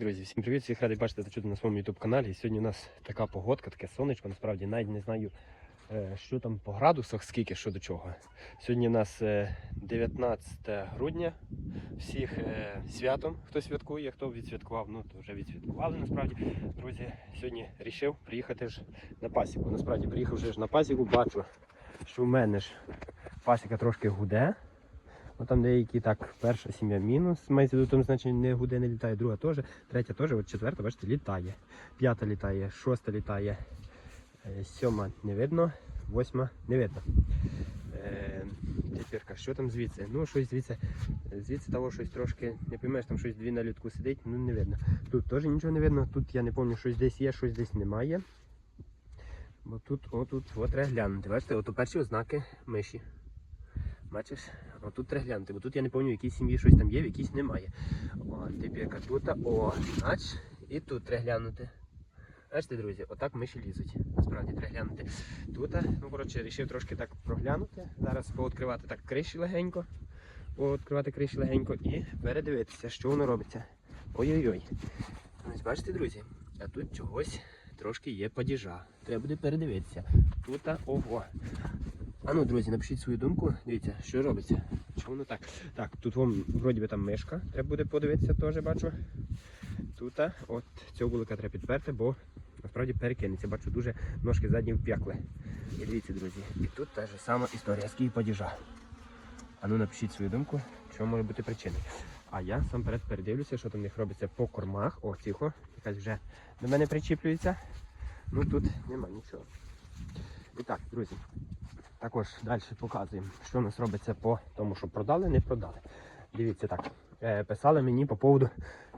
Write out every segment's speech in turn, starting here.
Друзі, всім привіт! Всіх радий бачити та чути на своєму YouTube каналі. Сьогодні у нас така погодка, таке сонечко. Насправді навіть не знаю, е, що там по градусах, скільки що до чого. Сьогодні у нас е, 19 грудня. Всіх е, святом, хто святкує, хто відсвяткував, ну то вже відсвяткували. Насправді, друзі, сьогодні рішив приїхати ж на пасіку. Насправді приїхав вже ж на пасіку, бачу, що в мене ж пасіка трошки гуде. Ну там деякі так, перша сім'я мінус, мається в тому значенні не гуде, не літає, друга теж, третя теж, от четверта, бачите, літає. П'ята літає, шоста літає, е, сьома не видно, восьма не видно. Е, Тепер, що там звідси? Ну, щось звідси, звідси того щось трошки, не поймеш, там щось дві на літку сидить, ну не видно. Тут теж нічого не видно, тут я не пам'ятаю, щось десь є, щось десь немає. Бо тут, отут, от глянути. Бачите, от перші ознаки миші. Бачиш, отут треба глянути, бо тут я не пам'ятаю, в якій сім'ї щось там є, в якійсь немає. О, тепер тут, о, ач, і тут треба глянути. Бачите, друзі, отак миші лізуть. Насправді треба глянути. Тут, ну коротше, вирішив трошки так проглянути. Зараз пооткривати так криші легенько. Пооткривати криші легенько і передивитися, що воно робиться. Ой-ой-ой. Бачите, друзі, а тут чогось трошки є падіжа. Треба буде передивитися. Тут, ого. А ну, друзі, напишіть свою думку. Дивіться, що робиться. Чому воно так? Так, тут вам вроді би там мишка. Треба буде подивитися, теж бачу. Тут, от цього вулика треба підперти, бо насправді перекинеться. Бачу, дуже ножки задні вп'якли. І дивіться, друзі. І тут та ж сама історія, скільки падіжа. А ну напишіть свою думку, що може бути причиною. А я сам перед передивлюся, що там в них робиться по кормах. О, тихо, якась вже до мене причіплюється. Ну тут нема нічого. І так, друзі, також далі показуємо, що у нас робиться по тому, що продали, не продали. Дивіться так. е, Писали мені по поводу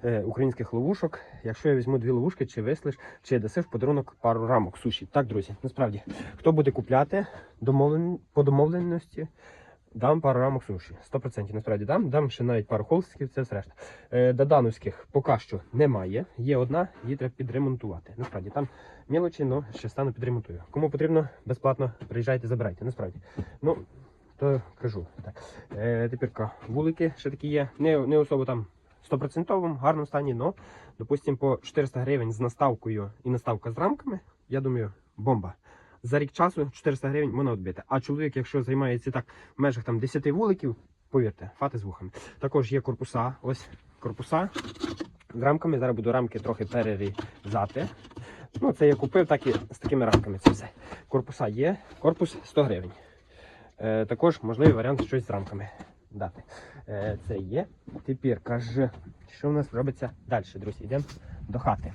е, українських ловушок. Якщо я візьму дві ловушки, чи вислиш, чи даси в подарунок пару рамок суші. Так, друзі, насправді, хто буде купляти домовлен... по домовленості, дам пару рамок суші. 100% насправді дам. Дам ще навіть пару холстиків, це все решта. Е, Додановських поки що немає. Є одна, її треба підремонтувати. Насправді там мілочі, але ще стану підремонтую. Кому потрібно, безплатно приїжджайте, забирайте. Насправді. Ну, то кажу. Так. Е, тепер вулики ще такі є. Не, не особо там 100% гарному стані, але, допустимо, по 400 гривень з наставкою і наставка з рамками, я думаю, бомба. За рік часу 400 гривень можна відбити. А чоловік, якщо займається так в межах там 10 вуликів, повірте, фати з вухами. Також є корпуса. Ось корпуса з рамками. Зараз буду рамки трохи перерізати. Ну, це я купив, так і з такими рамками. Це все. Корпуса є. Корпус 100 гривень. Е, також можливий варіант щось з рамками дати. Е, це є. Тепер каже, що в нас робиться далі, друзі. Йдемо до хати.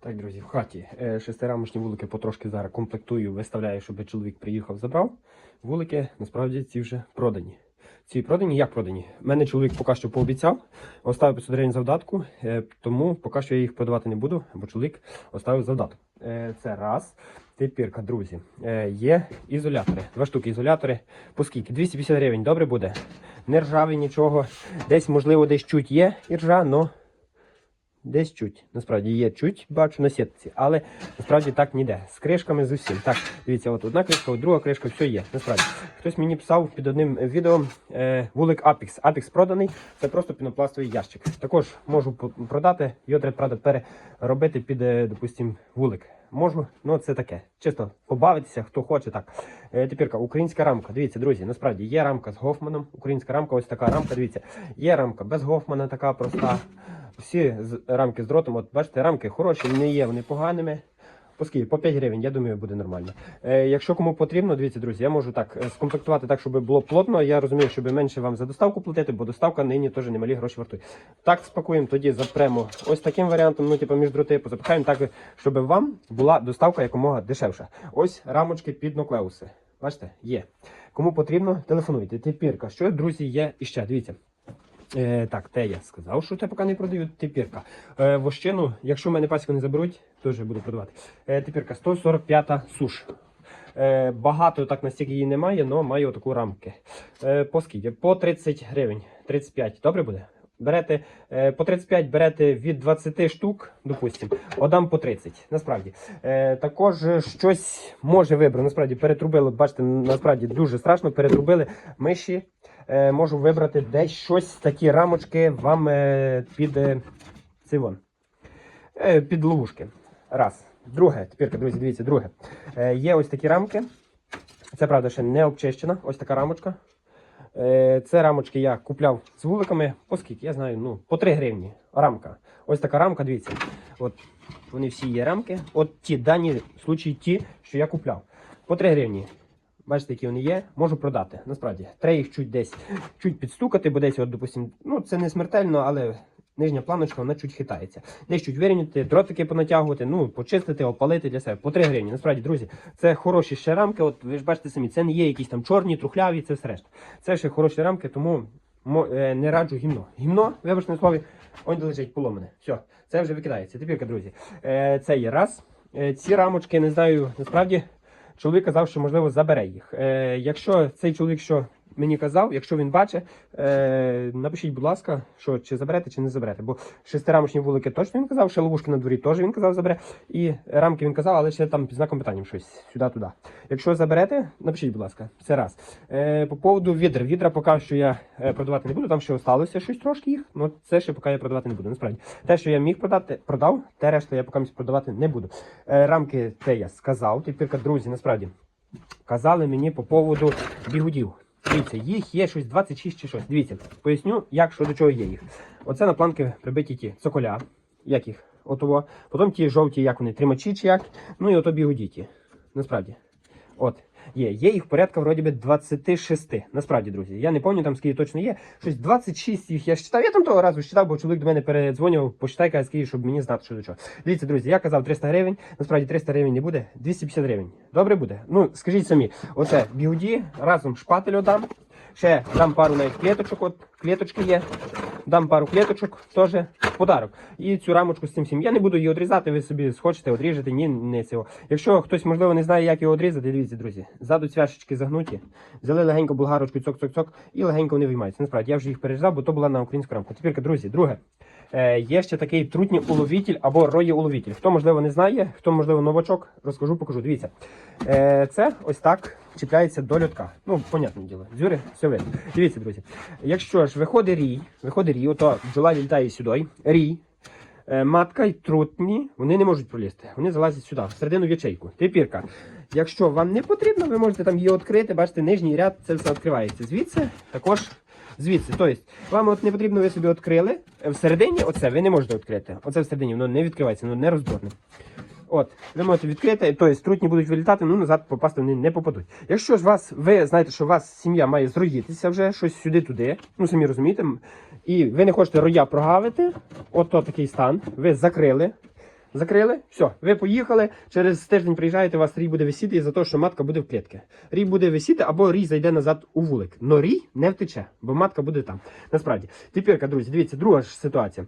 Так, друзі, в хаті е, шестирамочні вулики потрошки зараз комплектую, виставляю, щоб чоловік приїхав, забрав. Вулики насправді ці вже продані. Ці продані, як продані? Мене чоловік поки що пообіцяв, оставив 500 гривень завдатку, е, тому поки що я їх продавати не буду, бо чоловік оставив завдаток. Е, Це раз. Тепірка, друзі, є ізолятори. Два штуки ізолятори. По скільки? 250 гривень, добре буде. Не ржавий нічого. Десь, можливо, десь чуть є іржа, але десь чуть. Насправді є чуть, бачу на сітці, але насправді так ніде. З кришками з усім. Так, дивіться, от одна кришка, от друга кришка, все є. Насправді. Хтось мені писав під одним відео е, вулик Apex. Apex проданий, це просто пінопластовий ящик. Також можу продати, його треба переробити під, е, допустим, вулик. Можу, ну це таке. Чисто побавитися, хто хоче так. Е, тепер українська рамка. Дивіться, друзі, насправді є рамка з Гофманом. Українська рамка, ось така рамка. Дивіться, є рамка без Гофмана, така проста. Всі рамки з дротом. От бачите, рамки хороші, не є вони поганими. По скільки? По 5 гривень, я думаю, буде нормально. Е, якщо кому потрібно, дивіться, друзі, я можу так е, скомплектувати так, щоб було плотно. Я розумію, щоб менше вам за доставку платити, бо доставка нині теж немалі гроші вартує. Так спакуємо, тоді запремо ось таким варіантом, ну типу між дроти, позапихаємо так, щоб вам була доставка якомога дешевша. Ось рамочки під нуклеуси. Бачите, є. Кому потрібно, телефонуйте. Тепірка, що, друзі, є іще. Дивіться. Е, так, те я сказав, що те поки не продають. Тепірка. Е, вощину, якщо в мене пасіку не заберуть, теж буду продавати. Е, тепірка 145 суш. Е, багато так настільки її немає, але маю таку рамки. Е, по скільки? По 30 гривень. 35. Добре буде? Берете е, по 35 берете від 20 штук, допустимо, отдам по 30. Насправді. Е, також щось може вибрати. Насправді перетрубили, бачите, насправді дуже страшно, перетрубили миші можу вибрати десь щось такі рамочки вам е, під е, цей вон, е, під ловушки. Раз. Друге, тепер, друзі, дивіться, друге. Е, є ось такі рамки. Це правда ще не обчищена. Ось така рамочка. Е, Це рамочки я купляв з вуликами. По скільки? Я знаю, ну, по 3 гривні. Рамка. Ось така рамка, дивіться. От вони всі є рамки. От ті дані случаї ті, що я купляв. По 3 гривні. Бачите, які вони є, можу продати. Насправді, треба їх чуть десь чуть підстукати, бо десь, от, допустим, ну це не смертельно, але нижня планочка вона чуть хитається. Десь чуть вирівняти, дротики понатягувати, ну, почистити, опалити для себе. По 3 гривні. Насправді, друзі, це хороші ще рамки. От ви ж бачите самі, це не є якісь там чорні, трухляві, це все решта. Це ще хороші рамки, тому е, не раджу гімно. Гімно, вибачте на слові, он лежить поломане. Все, це вже викидається. Тепер, друзі, е, це є раз. Е, ці рамочки, не знаю, насправді. Чоловік казав, що можливо забере їх. Е, якщо цей чоловік, що мені казав, якщо він бачить, е, напишіть, будь ласка, що чи заберете, чи не заберете. Бо шестирамочні вулики точно він казав, ще ловушки на дворі теж він казав забере. І рамки він казав, але ще там під знаком питання щось сюди-туди. Якщо заберете, напишіть, будь ласка, це раз. Е, по поводу відер. Відра поки що я е, продавати не буду, там ще осталося щось трошки їх, але це ще поки я продавати не буду. Насправді, те, що я міг продати, продав, те решта я поки продавати не буду. Е, рамки це я сказав. Тепер, друзі, насправді казали мені по поводу бігудів. Дивіться, їх є щось 26 чи щось. Дивіться, поясню, як що до чого є їх. Оце на планки прибиті ті цоколя. Як їх? отово. Потім ті жовті, як вони, тримачі чи як. Ну і ото бігудіті. Насправді. От. Є. Є їх порядка вроді би 26. Насправді, друзі. Я не пам'ятаю там скільки точно є. Щось 26 їх я читав. Я там того разу читав, бо чоловік до мене передзвонював, почитай каже, скільки, щоб мені знати, що до чого. Дивіться, друзі, я казав 300 гривень. Насправді 300 гривень не буде, 250 гривень. Добре буде? Ну, скажіть самі, оце бігуді, разом шпатель отдам. Ще дам пару навіть клеточок, от клеточки є. Дам пару клеточок, теж в подарок. І цю рамочку з цим всім. Я не буду її одрізати, ви собі схочете, одріжете, ні, не цього. Якщо хтось, можливо, не знає, як його одрізати, дивіться, друзі. Ззаду цвяшечки загнуті, взяли легенько болгарочку, цок-цок-цок, і легенько вони виймаються. Насправді, я вже їх перерізав, бо то була на українську рамку. Тепер, друзі, друге. Е, є ще такий трутній уловитель або роєуловитель. Хто, можливо, не знає, хто, можливо, новачок, розкажу, покажу. Дивіться. Е, це ось так чіпляється до льотка. Ну, понятне діло. Дзюри, все видно. Дивіться, друзі. Якщо ж виходить рій, виходить рій, ото бджола літає сюди, рій, е, матка й трутні, вони не можуть пролізти. Вони залазять сюди, в середину ячейку. Тепірка. Якщо вам не потрібно, ви можете там її відкрити, бачите, нижній ряд, це все відкривається. Звідси також. Звідси, тобто, вам от не потрібно, ви собі відкрили. Всередині, оце ви не можете відкрити. Оце всередині, воно не відкривається, воно не роздорне. От, можете відкрити, тобто трутні будуть вилітати, ну назад попасти вони не попадуть. Якщо ж вас, ви знаєте, що у вас сім'я має зроїтися вже щось сюди-туди, ну самі розумієте, і ви не хочете роя прогавити, от такий стан, ви закрили. Закрили, все, ви поїхали. Через тиждень приїжджаєте, у вас рій буде висіти із-за того, що матка буде в клітці. Рій буде висіти або рій зайде назад у вулик. Но рій не втече, бо матка буде там. Насправді. Тепер, друзі, дивіться, друга ж ситуація.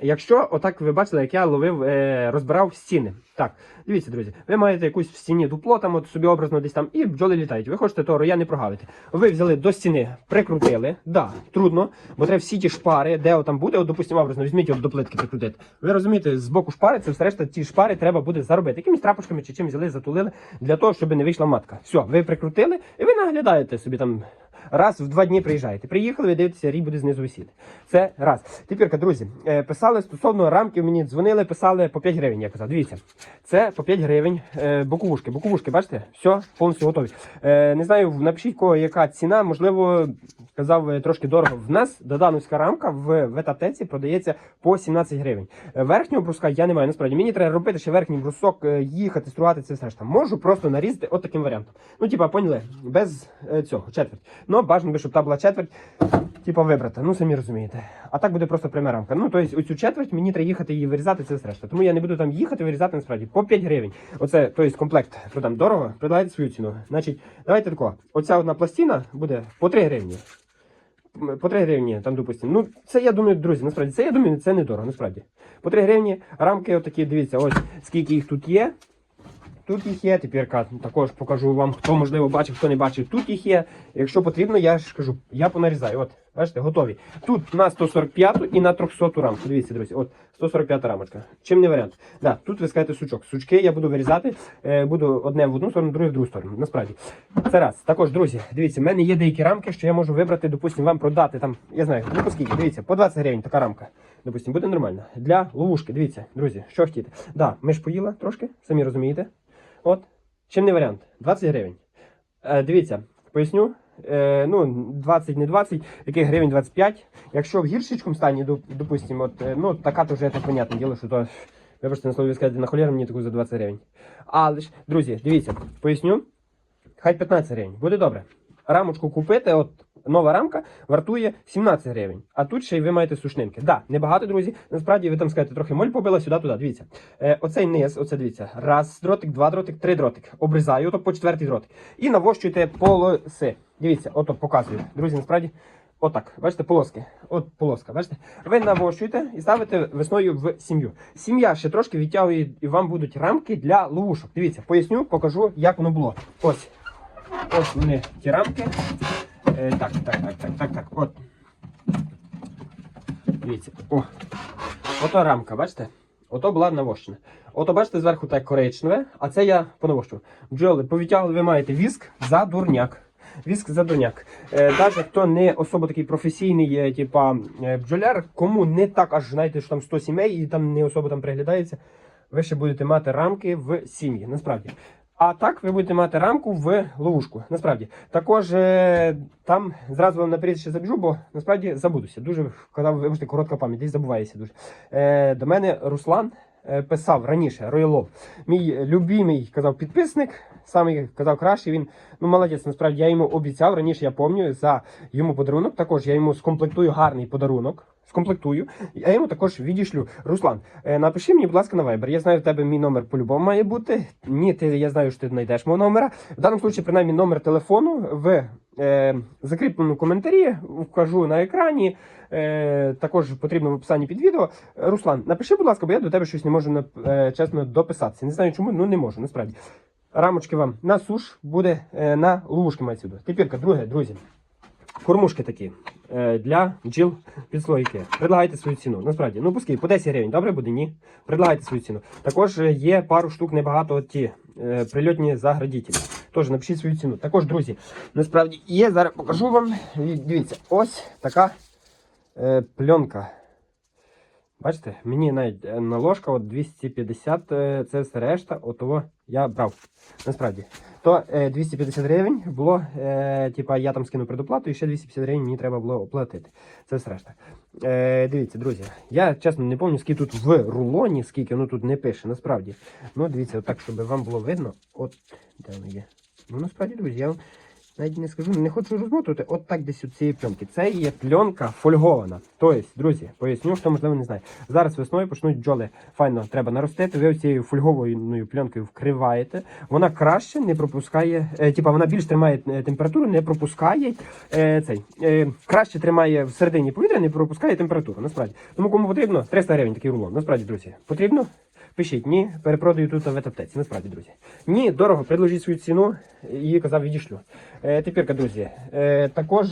Якщо отак ви бачили, як я ловив, е, розбирав стіни. Так, дивіться, друзі, ви маєте якусь в стіні дупло, там от собі образно десь там, і бджоли літають. Ви хочете того роя не прогавити. Ви взяли до стіни, прикрутили. Да, трудно, бо треба всі ті шпари, де там буде, от, допустимо, образно, візьміть от до плитки прикрутити. Ви розумієте, з боку шпари, це все решта, ті шпари треба буде заробити. Якимись трапочками чи чим взяли, затулили, для того, щоб не вийшла матка. Все, ви прикрутили, і ви наглядаєте собі там. Раз в два дні приїжджаєте. Приїхали, ви дивитеся, рій буде знизу висіти. Це раз. Тепер, друзі, е, писали стосовно рамків, мені дзвонили, писали по 5 гривень. Я казав, дивіться, це по 5 гривень е, боковушки. Боковушки, бачите, все повністю готові. Е, не знаю, напишіть кого яка ціна, можливо, казав трошки дорого. В нас додановська рамка в ветаптеці продається по 17 гривень. Верхнього бруска я не маю. Насправді мені треба робити ще верхній брусок, їхати, стругати це все ж там. Можу просто нарізати от таким варіантом. Ну, типа, поняли, без цього четверть. Ну, бажано би, щоб та була четверть, типа вибрата. Ну, самі розумієте. А так буде просто пряма рамка. Ну, тобто, оцю четверть мені треба їхати її вирізати, це решта. Тому я не буду там їхати, вирізати насправді по 5 гривень. Оце, тобто, комплект продам дорого, предлагайте свою ціну. Значить, давайте тако. Оця одна пластина буде по 3 гривні. По 3 гривні, там, допустимо. Ну, це я думаю, друзі, насправді, це я думаю, це недорого, насправді. По 3 гривні рамки отакі, дивіться, ось скільки їх тут є. Тут їх є, тепер також покажу вам, хто можливо бачив, хто не бачив. Тут їх є. Якщо потрібно, я ж кажу, я понарізаю. От, Бачите, готові. Тут на 145 і на 300 рамку. Дивіться, друзі, от 145 рамочка. Чим не варіант? Да, тут ви скажете сучок. Сучки я буду вирізати, е, буду одне в одну сторону, друге в другу сторону. Насправді. Це раз. Також, друзі, дивіться, в мене є деякі рамки, що я можу вибрати, допустимо, вам продати там, я знаю, ну по дивіться, по 20 гривень така рамка. Допустимо, буде нормально. Для ловушки, дивіться, друзі, що хотіте. Да, ми ж поїла трошки, самі розумієте. От, чим не варіант? 20 гривень. Е, дивіться, поясню. Е, ну, 20 не 20, яких гривень 25. Якщо в гіршечкому стані, допустимо, от, е, ну, така то вже це понятне діло, що то, вибачте на слові сказати, на холєру мені таку за 20 гривень. Але ж, друзі, дивіться, поясню. Хай 15 гривень, буде добре. Рамочку купити, от нова рамка вартує 17 гривень. А тут ще й ви маєте сушнинки. Да, небагато, друзі. Насправді ви там скажете, трохи моль побила сюди, туди. Дивіться. Е, оцей низ, оце дивіться. Раз дротик, два дротик, три дротик. Обрізаю, ото по четвертий дротик. І навощуєте полоси. Дивіться, ото показую. Друзі, насправді. Отак, бачите, полоски. От полоска, бачите? Ви навощуєте і ставите весною в сім'ю. Сім'я ще трошки відтягує, і вам будуть рамки для ловушок. Дивіться, поясню, покажу, як воно було. Ось. Ось вони, ті рамки. Е, так, так, так, так, так, так. От. Дивіться. О. Ото рамка, бачите? Ото була навощена. Ото, бачите, зверху так коричневе, а це я понавощу. Бджоли повитягли, ви маєте віск за дурняк. Віск за дурняк. Е, Навіть хто не особо такий професійний, е, типа е, бджоляр, кому не так аж знаєте, що там 100 сімей і там не особо там приглядається, ви ще будете мати рамки в сім'ї. Насправді. А так ви будете мати рамку в ловушку. Насправді. Також е, там зразу вам на прізвище забіжу, бо насправді забудуся. Дуже казав, вибачте, коротка пам'ять, десь забувається дуже. Е, до мене Руслан писав раніше, Роялов. Мій любимий казав підписник, самий казав кращий. Він ну молодець. Насправді я йому обіцяв раніше. Я пам'ятаю за йому подарунок. Також я йому скомплектую гарний подарунок. Скомплектую. Я йому також відішлю. Руслан, е, напиши мені, будь ласка, на Viber. Я знаю, в тебе мій номер по-любому має бути. Ні, ти я знаю, що ти знайдеш мого номера. В даному випадку, принаймні, номер телефону в е, закріпленому коментарі вкажу на екрані. Е, також потрібно в описанні під відео. Руслан, напиши, будь ласка, бо я до тебе щось не можу е, чесно дописатися. Не знаю чому, ну не можу, насправді. Рамочки вам на суш буде на ловушки мається. Тепер, друге, друзі. Кормушки такі для бджіл підслойки. Предлагайте свою ціну. Насправді, ну пускай, по 10 гривень, добре буде? Ні. Предлагайте свою ціну. Також е, є пару штук небагато ті е, прильотні заградітелі. Тож напишіть свою ціну. Також, друзі, насправді є. Зараз покажу вам. Дивіться, ось така е, пленка. Бачите, мені навіть е, наложка от 250, е, це все решта, отого я брав. Насправді. То е, 250 гривень було, е, типа я там скину предоплату, і ще 250 гривень мені треба було оплатити. Це все решта. Е, дивіться, друзі, я чесно не пам'ятаю, скільки тут в рулоні, скільки воно тут не пише, насправді. Ну, дивіться, отак, щоб вам було видно. От де воно є. Ну, насправді, друзі, я вам навіть не скажу, не хочу розмотувати, от так десь у цієї пленки. Це є пленка фольгована. Тобто, друзі, поясню, хто можливо не знає. Зараз весною почнуть бджоли файно треба наростити. Ви цією фольговою пленкою вкриваєте. Вона краще не пропускає, е, типа вона більш тримає е, температуру, не пропускає е, цей. Е, краще тримає в середині повітря, не пропускає температуру. Насправді. Тому кому потрібно 300 гривень такий рулон. Насправді, друзі, потрібно. Пишіть, ні, перепродаю тут в аптеці. Насправді, друзі. Ні, дорого, предложіть свою ціну і казав, відійшлю. Е, Тепер, друзі, е, також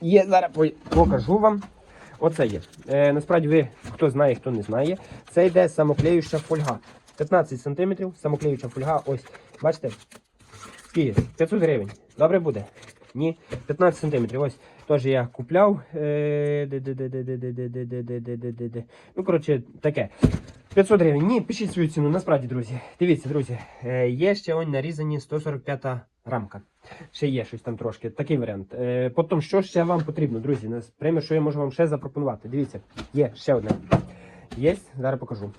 є, зараз покажу вам. Оце є. Е, Насправді, ви хто знає, хто не знає. Це йде самоклеюча фольга. 15 см, самоклеюча фольга. Ось, бачите? Скільки? 500 гривень. Добре буде? Ні, 15 см. Ось теж я купляв. Ну, коротше, таке. 500 гривень. Ні, пишіть свою ціну. Насправді, друзі. Дивіться, друзі. Е, є ще он нарізані 145 рамка. Ще є щось там трошки. Такий варіант. Е, потім, що ще вам потрібно, друзі? Нас що я можу вам ще запропонувати. Дивіться, є ще одне. Є, зараз покажу.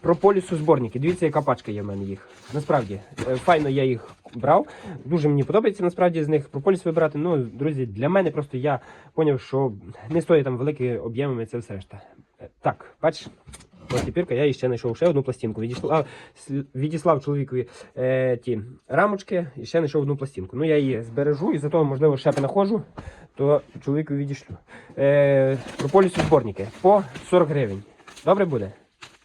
Про полісу зборники. Дивіться, яка пачка є в мене їх. Насправді, е, файно я їх брав. Дуже мені подобається насправді з них прополіс вибирати. Ну, друзі, для мене просто я зрозумів, що не стоїть там великі об'ємами це все решта. Так, бачиш. Тепер я ще знайшов ще одну пластинку. Відіслав, відіслав чоловікові е, ті рамочки і ще знайшов одну пластинку. Ну я її збережу і зато, можливо, ще понаходжу, то чоловікові відішлю. Е, прополісу зборники по 40 гривень. Добре буде?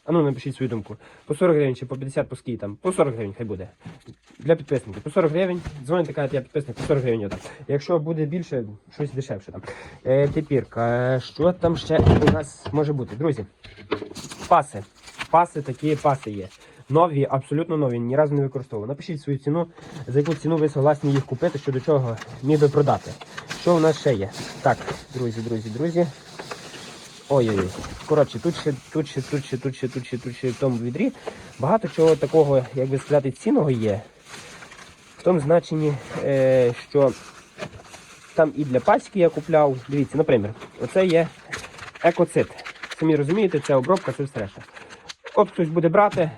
А ну напишіть свою думку. По 40 гривень чи по 50 по скільки там. По 40 гривень хай буде. Для підписників. По 40 гривень. Дзвоните, кажете, я підписник, по 40 гривень. Якщо буде більше, щось дешевше там. Е, тепірка, що там ще у нас може бути? Друзі, паси. Паси, такі паси є. Нові, абсолютно нові, ні разу не використовував. Напишіть свою ціну, за яку ціну ви согласні їх купити, що до чого міг би продати. Що у нас ще є? Так, друзі, друзі, друзі. Ой-ой-ой. Коротше, тут ще, тут ще, тут ще, тут ще, тут ще, тут ще в тому відрі. Багато чого такого, як би сказати, цінного є. В тому значенні, е, що там і для пасіки я купляв. Дивіться, наприклад, оце є екоцит. Самі розумієте, це обробка, це все решта. От хтось буде брати,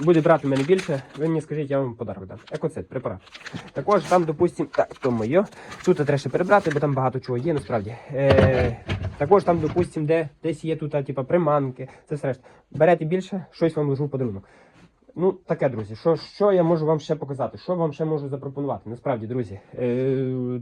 буде брати мене більше, ви мені скажіть, я вам подарок дам. Екоцит, препарат. Також там, допустим, так, то моє. Тут треба перебрати, бо там багато чого є, насправді. Е, також там, допустим, де десь є тут, а, типа, приманки, це все. Берете більше, щось вам ложу в подарунок. Ну, таке, друзі. Що, що я можу вам ще показати? Що вам ще можу запропонувати? Насправді, друзі. Е.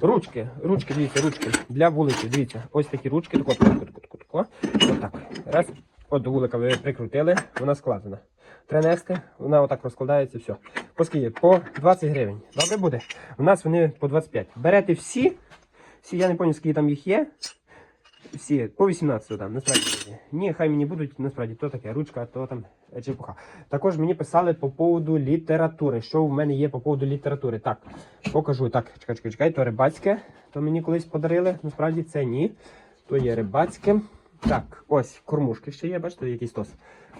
Ручки, ручки, дивіться, ручки для вуликів. Дивіться, ось такі ручки, тако, тако, тако, тако, тако. Отак. Раз. От вулика ви прикрутили, вона складена. Треба нести, вона отак розкладається, все. По скільки? По 20 гривень. Добре буде? У нас вони по 25. Берете всі, всі, я не пам'ятаю, скільки там їх є. Всі по 18 там, насправді. Ні, хай мені будуть, насправді, то таке, ручка, то там е, чепуха. Також мені писали по поводу літератури. Що в мене є по поводу літератури? Так, покажу. Так, чекай, чекай, чекай, то рибацьке, то мені колись подарили. Насправді це ні. То є рибацьке. Так, ось кормушки ще є, бачите, якийсь тос.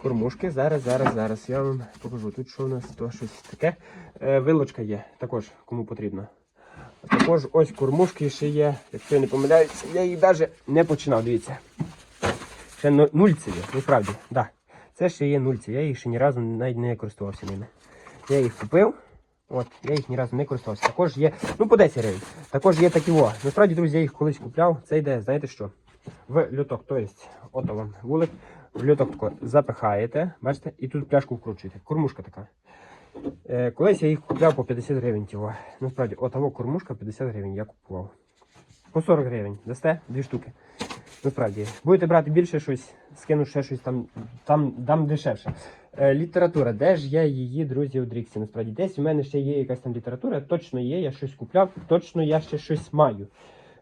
Кормушки. Зараз, зараз, зараз. Я вам покажу. Тут що у нас то щось таке. Е, вилочка є, також кому потрібно. Також ось кормушки ще є. Якщо я не помиляюся, я їх навіть не починав. Дивіться. Ще ну- нульцеві, насправді. Да. Це ще є нульці. Я їх ще ні разу навіть не користувався ними. Я їх купив. От, я їх ні разу не користувався. Також є, ну по 10 гривень. Також є такі о. Насправді, друзі, я їх колись купляв. Це йде, знаєте що? В люток, тобто, от вам вулик, в люток тако запихаєте, бачите, і тут пляшку вкручуєте. Кормушка така. Е, колись я їх купляв по 50 гривень. Тіво. Насправді, отого кормушка 50 гривень я купував. По 40 гривень. Дасте дві штуки. Насправді, будете брати більше щось, скину ще щось там, там дам дешевше. Е, література, де ж я її, друзі, у Дріксі? Насправді, десь у мене ще є якась там література, точно є, я щось купляв, точно я ще щось маю.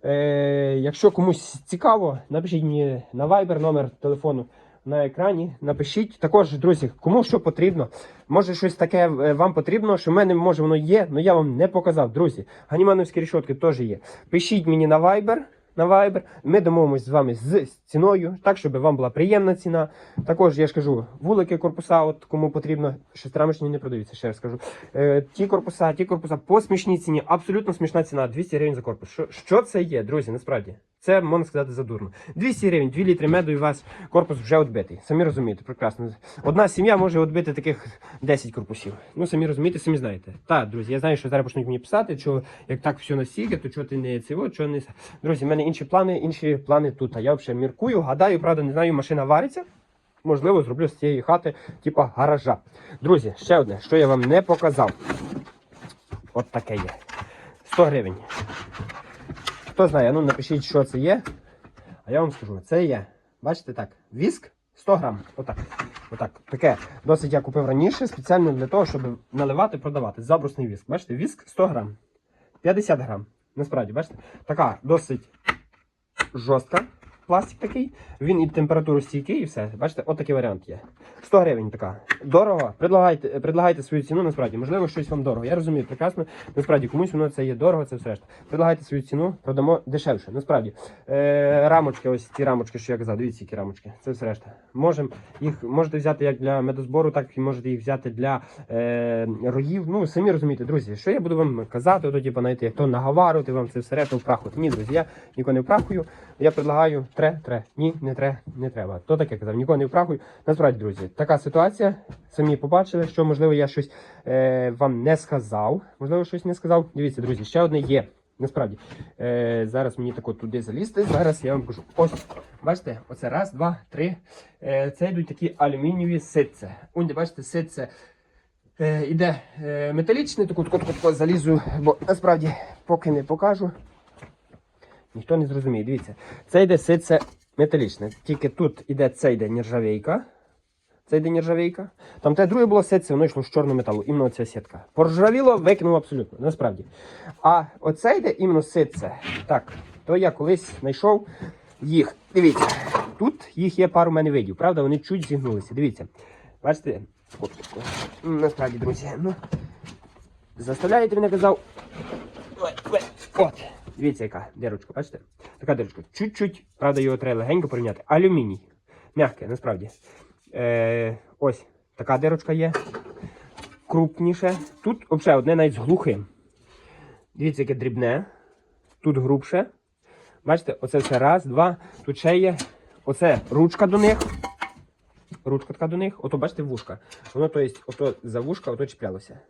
Е, якщо комусь цікаво, напишіть мені на Viber номер телефону на екрані. Напишіть. Також, друзі, кому що потрібно. Може щось таке е, вам потрібно, що в мене може воно є, але я вам не показав. Друзі, ганімановські рішотки теж є. Пишіть мені на Viber. На Viber. Ми домовимося з вами з ціною, так, щоб вам була приємна ціна. Також я ж кажу, вулики корпуса, от кому потрібно, шестирамочні не продаються, ще раз кажу. Е, ті корпуса, ті корпуса по смішній ціні, абсолютно смішна ціна, 200 гривень за корпус. Що, що це є, друзі, насправді? Це можна сказати задурно. 200 гривень, 2 літри меду і у вас корпус вже відбитий. Самі розумієте, прекрасно. Одна сім'я може відбити таких 10 корпусів. Ну, самі розумієте, самі знаєте. Так, друзі, я знаю, що зараз почнуть мені писати, що як так все настільки, то чого ти не цього, чого не. Друзі, в мене інші плани, інші плани тут. А я взагалі міркую, гадаю, правда, не знаю, машина вариться. Можливо, зроблю з цієї хати, типа гаража. Друзі, ще одне, що я вам не показав. От таке є. 100 гривень. Хто знає, ну напишіть, що це є. А я вам скажу, це є. Бачите так, віск 100 грам. Отак. Отак. Таке досить я купив раніше, спеціально для того, щоб наливати, продавати. Забрусний віск. Бачите, віск 100 грам. 50 грам. Насправді, бачите? Така досить жорстка. Пластик такий, він і температуру стійкий, і все. Бачите, от такий варіант є. 100 гривень така. Дорого. Предлагайте, предлагайте свою ціну, насправді. Можливо, щось вам дорого. Я розумію прекрасно. Насправді, комусь воно це є дорого, це все решта. Предлагайте свою ціну, продамо дешевше. Насправді. Е, рамочки, ось ті рамочки, що я казав, дивіться, які рамочки. Це все решта. Можем їх можете взяти як для медозбору, так і можете їх взяти для е, роїв. Ну, самі розумієте, друзі, що я буду вам казати, то, типу, знаєте, як то наговарювати вам це все решта впрахувати. Ні, друзі, я нікого не впрахую. Я предлагаю тре, тре. Ні, не тре, не треба. То таке казав, нікого не впрахую. Насправді, друзі, така ситуація. Самі побачили, що можливо я щось е, вам не сказав. Можливо, щось не сказав. Дивіться, друзі, ще одне є. Насправді, е, зараз мені тако туди залізти. Зараз я вам кажу. Ось, бачите, оце раз, два, три. Е, це йдуть такі алюмінієві ситце. Ось, бачите, ситце е, іде е, металічне, таку таку, таку, таку залізу, бо насправді поки не покажу. Ніхто не зрозуміє. Дивіться, це йде ситце металічне. Тільки тут іде це йде нержавейка. Це йде нержавійка. Там те друге було сетці, воно йшло з чорного металу, іменно ця сітка. Поржавіло, викинув абсолютно, насправді. А оце йде іменно ситце. Так, то я колись знайшов їх. Дивіться, тут їх є пару мене видів, правда, вони чуть зігнулися. Дивіться. Бачите? Насправді, друзі, ну. Заставляєте мене казав. От. Дивіться, яка дирочка, бачите? Така дирочка. Чуть-чуть, правда, його треба легенько порівняти. Алюміній. Мягке, насправді. Е, ось така дирочка є. Крупніше. Тут взагалі одне навіть з глухим. Дивіться, яке дрібне. Тут грубше. Бачите, оце все раз, два. Тут ще є. Оце ручка до них. Ручка така до них. Ото, бачите, вушка. Воно, то есть, ото за вушка, ото чіплялося.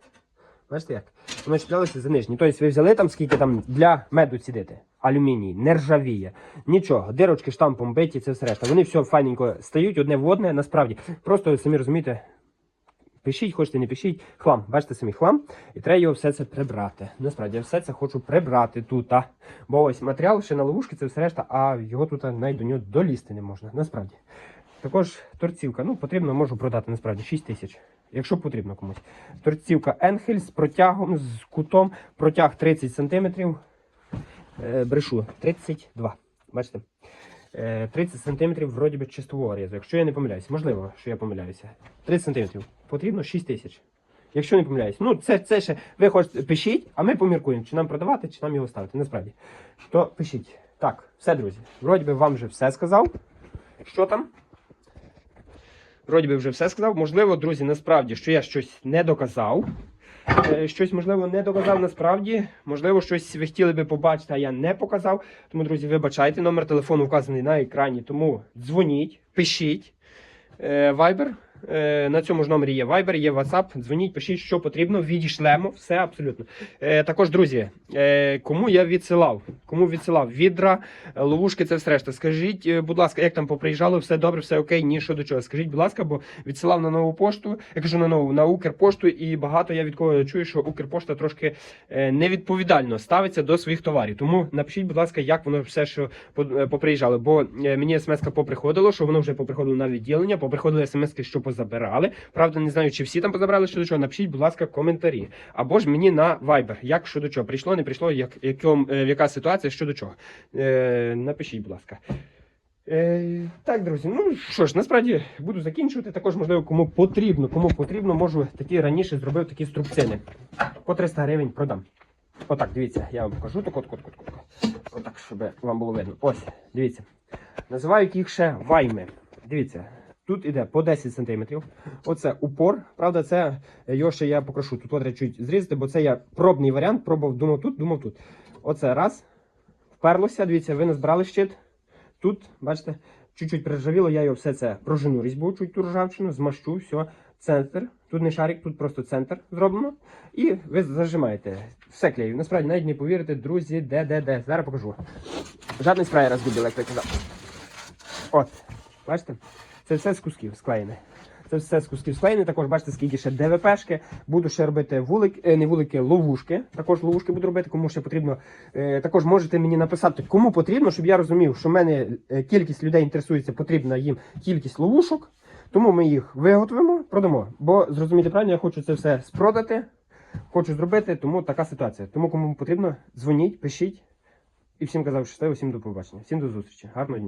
Бачите як? Воно чіплялося за нижні. Тобто ви взяли там скільки там для меду цідити. Алюміній, не ржавіє. Нічого. Дирочки штампом биті, це все решта. Вони все файненько стають, одне в одне, насправді. Просто самі розумієте. Пишіть, хочете, не пишіть. Хлам, бачите самі хлам. І треба його все це прибрати. Насправді я все це хочу прибрати тут. Бо ось матеріал ще на ловушки, це все решта, а його тут навіть до нього долізти не можна. Насправді. Також торцівка. Ну, потрібно, можу продати насправді 6 тисяч. Якщо потрібно комусь. Торцівка Енхель з протягом, з кутом, протяг 30 см. Е, брешу 32. Бачите? Е, 30 см вроді би чистового різу. Якщо я не помиляюся, можливо, що я помиляюся. 30 см. Потрібно 6 тисяч. Якщо не помиляюсь. Ну, це, це ще ви хочете пишіть, а ми поміркуємо, чи нам продавати, чи нам його ставити. Насправді. То пишіть. Так, все, друзі. Вроді би вам вже все сказав. Що там? Вроді би вже все сказав. Можливо, друзі, насправді, що я щось не доказав. Е, Щось, можливо, не доказав насправді. Можливо, щось ви хотіли би побачити, а я не показав. Тому, друзі, вибачайте, номер телефону вказаний на екрані. Тому дзвоніть, пишіть. Вайбер На цьому ж номері є Viber, є WhatsApp. Дзвоніть, пишіть, що потрібно, відійшлемо, все абсолютно. Е, також, друзі, е, кому я відсилав? Кому відсилав відра, е, ловушки, це все решта. Скажіть, е, будь ласка, як там поприїжджало, все добре, все окей, ні, що до чого. Скажіть, будь ласка, бо відсилав на нову пошту, я кажу на нову, на Укрпошту, і багато я від кого чую, що Укрпошта трошки е, невідповідально ставиться до своїх товарів. Тому напишіть, будь ласка, як воно все, що по- е, поприїжджало. Бо е, мені смс-ка поприходило, що воно вже поприходило на відділення, поприходили смс-ки, що позабирали. Правда, не знаю, чи всі там позабрали що до чого. Напишіть, будь ласка, коментарі. Або ж мені на Viber, як що до чого. Прийшло, не прийшло, як, яком, е, яка ситуація, що до чого. Е, напишіть, будь ласка. Е, так, друзі, ну що ж, насправді буду закінчувати. Також, можливо, кому потрібно, кому потрібно, можу такі раніше зробив такі струбцини. По 300 гривень продам. Отак, дивіться, я вам покажу так от, от, от, от. Отак, щоб вам було видно. Ось, дивіться. Називають їх ще вайми. Дивіться, тут іде по 10 см. Оце упор. Правда, це е, його ще я покажу. Тут треба чуть зрізати, бо це я пробний варіант. Пробував, думав тут, думав тут. Оце раз. Вперлося, дивіться, ви назбирали щит. Тут, бачите, чуть-чуть приржавіло, я його все це прожену різьбу, чуть ту ржавчину, змащу, все, центр. Тут не шарик, тут просто центр зроблено. І ви зажимаєте. Все клею. Насправді навіть не повірите, друзі, де, де, де. Зараз покажу. Жадний спрей розбудив, як я казав. От, бачите? Це все з кусків склеєне. Це все з кусків склеєне. Також бачите, скільки ще ДВПшки. Буду ще робити вулик, е, не вулики, ловушки. Також ловушки буду робити, кому ще потрібно. Е, також можете мені написати, кому потрібно, щоб я розумів, що в мене е, кількість людей інтересується, потрібна їм кількість ловушок. Тому ми їх виготовимо, продамо. Бо зрозумійте правильно, я хочу це все спродати, хочу зробити, тому така ситуація. Тому кому потрібно, дзвоніть, пишіть. І всім казав щасливо, всім до побачення. Всім до зустрічі. Гарного дня.